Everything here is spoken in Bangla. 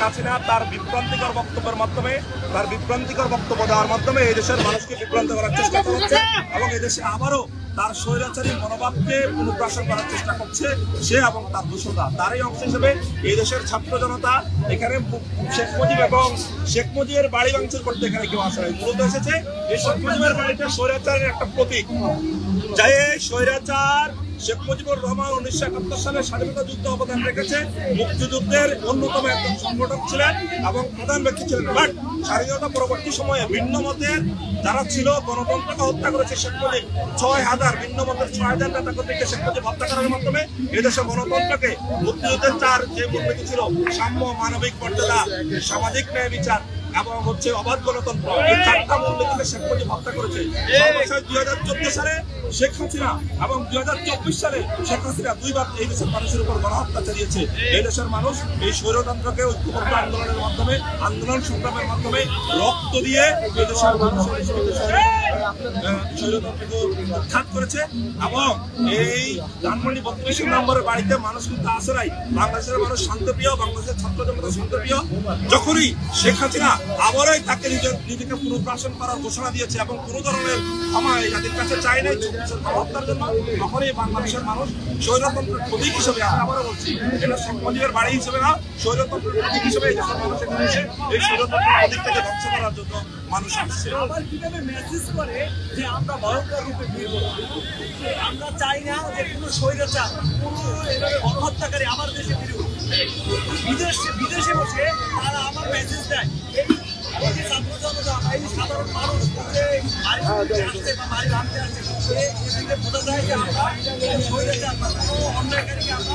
হাসিনা তার বিভ্রান্তিকর বক্তব্যের মাধ্যমে তার বিভ্রান্তিকর বক্তব্য দেওয়ার মাধ্যমে এই দেশের মানুষকে বিভ্রান্ত করার চেষ্টা করছে এবং এদেশে আবারও তার স্বৈরাচারী মনোভাবকে অনুপ্রাসন করার চেষ্টা করছে সে এবং তার দোষতা তারই অংশ হিসেবে এই দেশের ছাত্র জনতা এখানে শেখ মুজিব এবং শেখ মুজিবের বাড়ি ভাঙচুর করতে এখানে কেউ আসে নাই। মূলত এসেছে এই শেখ মুজিবের বাড়িটা স্বৈরাচারের একটা প্রতীক। যাই স্বৈরাচার শেখ মুজিবুর রহমান উনিশশো একাত্তর সালে স্বাধীনতা যুদ্ধ অবদান রেখেছে। মুক্তিযুদ্ধের অন্যতম একজন সংগঠক ছিলেন এবং প্রধান ব্যক্তি ছিলেন বাট স্বাধীনতা পরবর্তী সময়ে ভিন্ন মতের যারা ছিল গণতন্ত্রকে হত্যা করেছে শেখ মুজিব, ছয় হাজার ভিন্ন মতের ছয় হাজার নেতা কর্মীকে শেখ মুজিব হত্যা করার মাধ্যমে এদেশে গণতন্ত্রকে মুক্তিযুদ্ধের চার যে মূলনীতি ছিল, সাম্য মানবিক মর্যাদা, সামাজিক ন্যায় বিচার এবং হচ্ছে অবাধ গণতন্ত্র। এই চারটা মূলনীতিকে শেখ মুজিব হত্যা করেছে। দুই হাজার চোদ্দ সালে শেখ হাসিনা এবং দুই হাজার চব্বিশ সালে শেখ হাসিনা দুইবার এই দেশের মানুষের উপর গণহত্যা চালিয়েছে। এই দেশের মানুষ এই স্বৈরতন্ত্রকে ঐক্যবদ্ধ আন্দোলনের মাধ্যমে, আন্দোলন সংগ্রামের মাধ্যমে রক্ত দিয়ে এই দেশের মানুষের এই করেছে এবং এই ধানমন্ডি বত্রিশ নম্বরের বাড়িতে মানুষ কিন্তু নাই বাংলাদেশের মানুষ শান্তপ্রিয়, বাংলাদেশের ছাত্র জনতা শান্তপ্রিয়। যখনই শেখ হাসিনা আবারই তাকে নিজের নিজেকে পুনর্বাসন করার ঘোষণা দিয়েছে এবং কোনো ধরনের ক্ষমা জাতির কাছে চায় নাই চব্বিশের জন্য, তখনই বাংলাদেশের মানুষ স্বৈরতন্ত্রের প্রতীক হিসেবে আমি আবারও বলছি, এটা শেখ বাড়ি হিসেবে না, স্বৈরতন্ত্রের প্রতীক হিসেবে এই দেশের মানুষ এই স্বৈরতন্ত্রের প্রতীক থেকে ধ্বংস করার জন্য মানুষ আসছে। আবার কীভাবে মেসেজ করে যে আমরা ভয়ঙ্কর রূপে ফিরবো আমরা চাই না যে কোনো স্বৈরাচার, কোনো এভাবে গণহত্যাকারী আমার দেশে ফিরুক বিদেশে বিদেশে বসে তারা আমার মেসেজ দেয়। সাধারণ মানুষ যে আসছে বা বাড়ি ভাঙতে আসছে এদিকে বোঝা যায় যে আমরা স্বৈরাচার কোনো অন্যায়কারীকে আমরা